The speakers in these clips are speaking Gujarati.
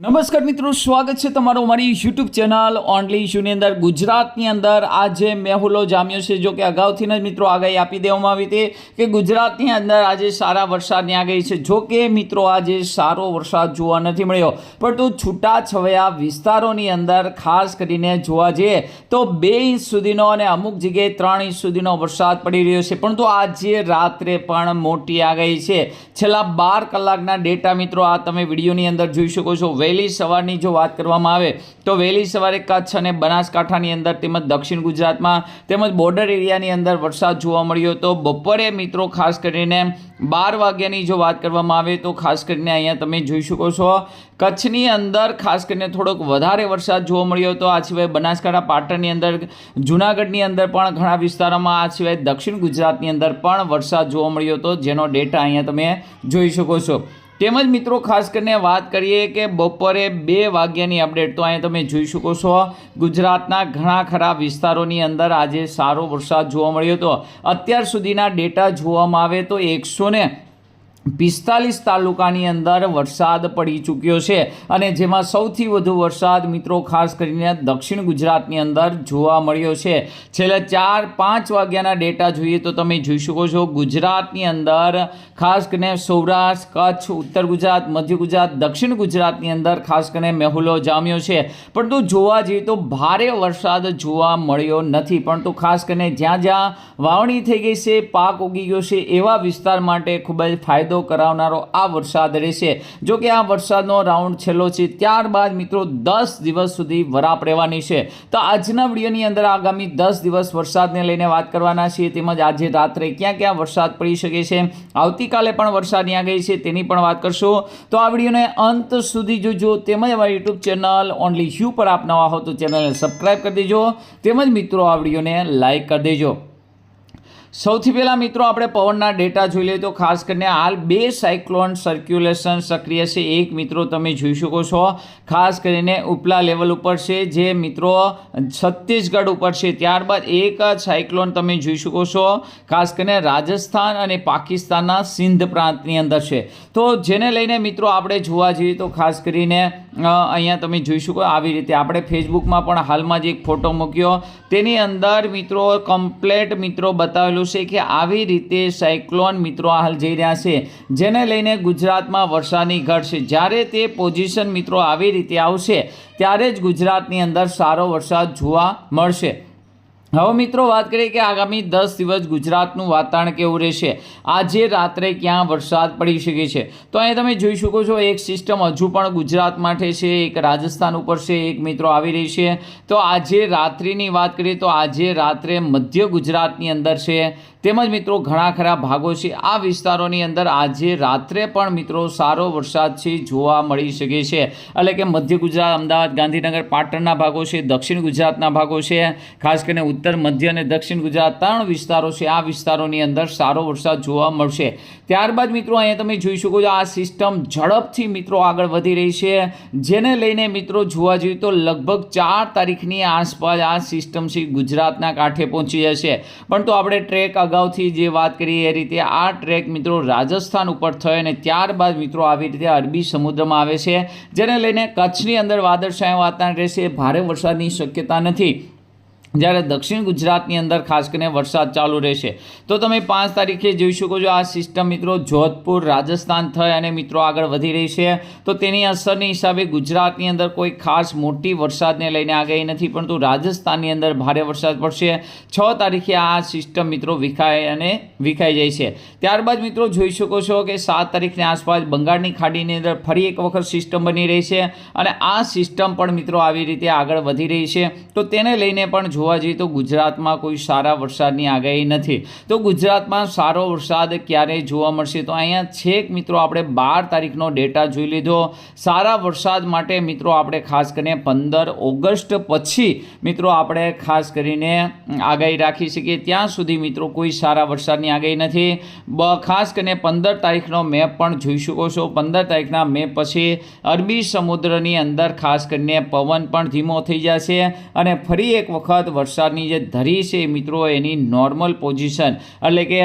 નમસ્કાર મિત્રો, સ્વાગત છે તમારું મારી યુટ્યુબ ચેનલ ઓનલી ઇશ્યુની અંદર. ગુજરાતની અંદર આજે મેહુલો જામ્યો છે. જો કે અગાઉથી જ મિત્રો આગાહી આપી દેવામાં આવી હતી કે ગુજરાતની અંદર આજે સારા વરસાદની આગાહી છે. જો કે મિત્રો, આજે સારો વરસાદ જોવા નથી મળ્યો. પરંતુ છૂટાછવાયા વિસ્તારોની અંદર, ખાસ કરીને જોવા જઈએ તો બે ઇંચ સુધીનો અને અમુક જગ્યાએ ત્રણ ઇંચ સુધીનો વરસાદ પડી રહ્યો છે. પરંતુ આજે રાત્રે પણ મોટી આગાહી છે. છેલ્લા બાર કલાકના ડેટા મિત્રો, આ તમે વિડીયોની અંદર જોઈ શકો છો. વહેલી સવારની જો વાત કરવામાં આવે તો વહેલી સવારે કચ્છ અને બનાસકાંઠાની અંદર તેમજ દક્ષિણ ગુજરાતમાં તેમજ બોર્ડર એરિયાની અંદર વરસાદ જોવા મળ્યો હતો. બપોરે મિત્રો ખાસ કરીને બાર વાગ્યાની જો વાત કરવામાં આવે તો ખાસ કરીને અહીંયા તમે જોઈ શકો છો. કચ્છની અંદર ખાસ કરીને થોડોક વધારે વરસાદ જોવા મળ્યો હતો. આ સિવાય બનાસકાંઠા, પાટણની અંદર, જૂનાગઢની અંદર પણ ઘણા વિસ્તારોમાં આ સિવાય દક્ષિણ ગુજરાતની અંદર પણ વરસાદ જોવા મળ્યો હતો, જેનો ડેટા અહીંયા તમે જોઈ શકો છો. તેમજ મિત્રો, ખાસ કરીને વાત કરીએ કે બપોરે બે વાગ્યાની અપડેટ તો અહીંયા તમે જોઈ શકો છો. ગુજરાતના ઘણા ખરા વિસ્તારોની અંદર આજે સારો વરસાદ જોવા મળ્યો હતો. અત્યાર સુધીના ડેટા જોવામાં આવે તો એકસો પિસ્તાલીસ તાલુકાની અંદર વરસાદ પડી ચૂક્યો છે અને જેમાં સૌથી વધુ વરસાદ મિત્રો ખાસ કરીને દક્ષિણ ગુજરાતની અંદર જોવા મળ્યો છે. છેલ્લા ચાર, પાંચ વાગ્યાના ડેટા જોઈએ તો તમે જોઈ શકો છો ગુજરાતની અંદર ખાસ કરીને સૌરાષ્ટ્ર, કચ્છ, ઉત્તર ગુજરાત, મધ્ય ગુજરાત, દક્ષિણ ગુજરાતની અંદર ખાસ કરીને મેહુલો જામ્યો છે. પરંતુ જોવા જઈએ તો ભારે વરસાદ જોવા મળ્યો નથી. પરંતુ ખાસ કરીને જ્યાં જ્યાં વાવણી થઈ ગઈ છે, પાક ઉગી ગયો છે એવા વિસ્તાર માટે ખૂબ જ ફાયદો ફાયદો કરાવનારો આ વરસાદ રહેશે. જો કે આ વરસાદનો રાઉન્ડ છેલ્લો છે, ત્યારબાદ મિત્રો દસ દિવસ સુધી વરાપ રહેવાની છે. તો આજના વિડીયોની અંદર આગામી દસ દિવસ વરસાદને લઈને વાત કરવાના છીએ, તેમજ આજે રાત્રે ક્યાં ક્યાં વરસાદ પડી શકે છે, આવતીકાલે પણ વરસાદની આગાહી છે તેની પણ વાત કરશું. તો આ વિડીયોને અંત સુધી જોજો, તેમજ અમારી યુટ્યુબ ચેનલ ઓનલી હ્યુ પર આપ નવા હો તો ચેનલને સબસ્ક્રાઈબ કરી દેજો, તેમજ મિત્રો આ વિડીયોને લાઈક કરી દેજો. સૌથી પહેલાં મિત્રો આપણે પવનના ડેટા જોઈ લઈએ તો ખાસ કરીને હાલ બે સાયક્લોન સર્ક્યુલેશન સક્રિય છે. એક મિત્રો તમે જોઈ શકો છો. ખાસ કરીને ઉપલા લેવલ ઉપર છે જે મિત્રો છત્તીસગઢ ઉપર છે. ત્યારબાદ એક સાયક્લોન તમે જોઈ શકો છો. ખાસ કરીને રાજસ્થાન અને પાકિસ્તાનના સિંધ પ્રાંતની અંદર છે. તો જેને લઈને મિત્રો આપણે જોવા જઈએ તો ખાસ કરીને અહીંયા તમે જોઈ શકો આવી રીતે. આપણે ફેસબુકમાં પણ હાલમાં જ એક ફોટો મૂક્યો, તેની અંદર મિત્રો કમ્પ્લેટ મિત્રો બતાવેલું છે કે આવી રીતે સાયક્લોન મિત્રો હાલ જઈ રહ્યા છે, જેને લઈને ગુજરાતમાં વરસાદની ઘટશે જ્યારે તે પોઝિશન મિત્રો આવી રીતે આવશે, ત્યારે જ ગુજરાતની અંદર સારો વરસાદ જોવા મળશે. હવે મિત્રો વાત કરીએ કે આગામી દસ દિવસ ગુજરાતનું વાતાવરણ કેવું રહેશે? આજે રાત્રે ક્યાં વરસાદ પડી શકે છે? તો અહીંયા તમે જોઈ શકો છો, એક સિસ્ટમ હજુ પણ ગુજરાત માટે છે, એક રાજસ્થાન ઉપર છે, એક મિત્રો આવી રહી છે. તો આજે રાત્રિની વાત કરીએ તો આજે રાત્રે મધ્ય ગુજરાતની અંદર છે તેમજ મિત્રો ઘણા ખરા ભાગો છે. આ વિસ્તારોની અંદર આજે રાત્રે પણ મિત્રો સારો વરસાદ છે, જોવા મળી શકે છે. એટલે કે મધ્ય ગુજરાત, અમદાવાદ, ગાંધીનગર, પાટણના ભાગો છે, દક્ષિણ ગુજરાતના ભાગો છે. ખાસ કરીને ઉત્તર, મધ્ય અને દક્ષિણ ગુજરાત ત્રણ વિસ્તારો છે. આ વિસ્તારોની અંદર સારો વરસાદ જોવા મળશે. ત્યારબાદ મિત્રો અહીંયા તમે જોઈ શકો છો આ સિસ્ટમ ઝડપથી મિત્રો આગળ વધી રહી છે. જેને લઈને મિત્રો જોવા જોઈએ તો લગભગ ચાર તારીખની આસપાસ આ સિસ્ટમ છે, ગુજરાતના કાંઠે પહોંચી જશે. પણ તો આપણે ટ્રેક અગાઉથી જે વાત કરી એ રીતે આ ટ્રેક મિત્રો રાજસ્થાન ઉપર થયો અને ત્યારબાદ મિત્રો આવી રીતે અરબી સમુદ્રમાં આવે છે. જેને લઈને કચ્છની અંદર વાદળછાયા વાતાવરણ રહેશે. ભારે વરસાદની શક્યતા નથી. જ્યારે દક્ષિણ ગુજરાતની અંદર ખાસ કરીને વરસાદ ચાલુ રહેશે, તો તમે પાંચ તારીખે જોઈ શકો છો આ સિસ્ટમ મિત્રો જોધપુર, રાજસ્થાન થઈ અને મિત્રો આગળ વધી રહી છે. તો તેની અસરની હિસાબે ગુજરાતની અંદર કોઈ ખાસ મોટી વરસાદને લઈને આગાહી નથી, પરંતુ રાજસ્થાનની અંદર ભારે વરસાદ પડશે. છ તારીખે આ સિસ્ટમ મિત્રો વિખાય અને વિખાઈ જાય છે. ત્યારબાદ મિત્રો જોઈ શકો છો કે સાત તારીખની આસપાસ બંગાળની ખાડીની અંદર ફરી એક વખત સિસ્ટમ બની રહી છે અને આ સિસ્ટમ પણ મિત્રો આવી રીતે આગળ વધી રહી છે. તો તેને લઈને પણ જોવા જઈએ તો ગુજરાતમાં કોઈ સારા વરસાદની આગાહી નથી. તો ગુજરાતમાં સારો વરસાદ ક્યારે જોવા મળશે? તો અહીંયા છેક મિત્રો આપણે બાર તારીખનો ડેટા જોઈ લીધો. સારા વરસાદ માટે મિત્રો આપણે ખાસ કરીને પંદર ઓગસ્ટ પછી મિત્રો આપણે ખાસ કરીને આગાહી રાખી શકીએ. ત્યાં સુધી મિત્રો કોઈ સારા વરસાદની આગાહી નથી. ખાસ કરીને પંદર તારીખનો મેપ પણ જોઈ શકો છો. પંદર તારીખના મેપ પછી અરબી સમુદ્રની અંદર ખાસ કરીને પવન પણ ધીમો થઈ જશે અને ફરી એક વખત વરસાદની જે ધરી છે મિત્રો એની નોર્મલ પોઝિશન એટલે કે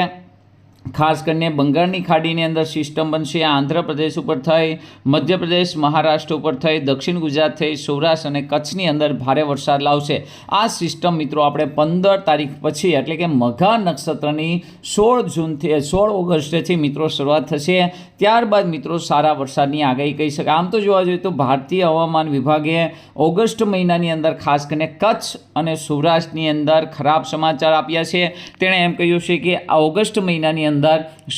ખાસ કરીને બંગાળની ખાડીની અંદર સિસ્ટમ બનશે. આ આંધ્રપ્રદેશ ઉપર થઈ, મધ્યપ્રદેશ, મહારાષ્ટ્ર ઉપર થઈ, દક્ષિણ ગુજરાત થઈ, સૌરાષ્ટ્ર અને કચ્છની અંદર ભારે વરસાદ લાવશે. આ સિસ્ટમ મિત્રો આપણે પંદર તારીખ પછી, એટલે કે મઘા નક્ષત્રની સોળ જૂનથી સોળ ઓગસ્ટથી મિત્રો શરૂઆત થશે. ત્યારબાદ મિત્રો સારા વરસાદની આગાહી કહી શકાય. આમ તો જોવા જોઈએ તો ભારતીય હવામાન વિભાગે ઓગસ્ટ મહિનાની અંદર ખાસ કરીને કચ્છ અને સૌરાષ્ટ્રની અંદર ખરાબ સમાચાર આપ્યા છે. તેણે એમ કહ્યું છે કે આ ઓગસ્ટ મહિનાની અંદર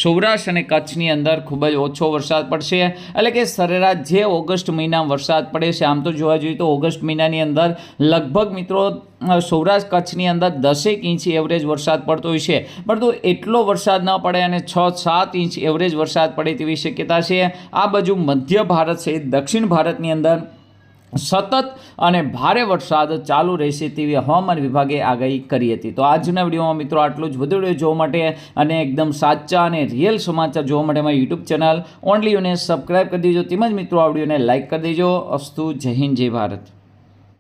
સૌરાષ્ટ્ર અને કચ્છની અંદર ખૂબ જ ઓછો વરસાદ પડશે. એટલે કે સરેરાશ જે ઓગસ્ટ મહિનામાં વરસાદ પડે છે, આમ તો જોવા જોઈએ તો ઓગસ્ટ મહિનાની અંદર લગભગ મિત્રો સૌરાષ્ટ્ર કચ્છની અંદર દસેક ઇંચ એવરેજ વરસાદ પડતો હોય છે. પરંતુ એટલો વરસાદ ન પડે અને છ સાત ઇંચ એવરેજ વરસાદ પડે તેવી શક્યતા છે. આ બાજુ મધ્ય ભારત સહિત દક્ષિણ ભારતની અંદર સતત અને ભારે વરસાદ ચાલુ રહેશે તેવી હવામાન વિભાગે આગાહી કરી હતી. તો આજના વિડીયોમાં મિત્રો આટલું જ. વધુ વીડિયો જોવા માટે અને એકદમ સાચા અને રિયલ સમાચાર જોવા માટે મારી યુટ્યુબ ચેનલ ઓનલી યુને સબસ્ક્રાઈબ કરી દેજો. તેમજ મિત્રો આ વિડીયોને લાઇક કરી દેજો. અસ્તુ જય હિન્દ, જય ભારત.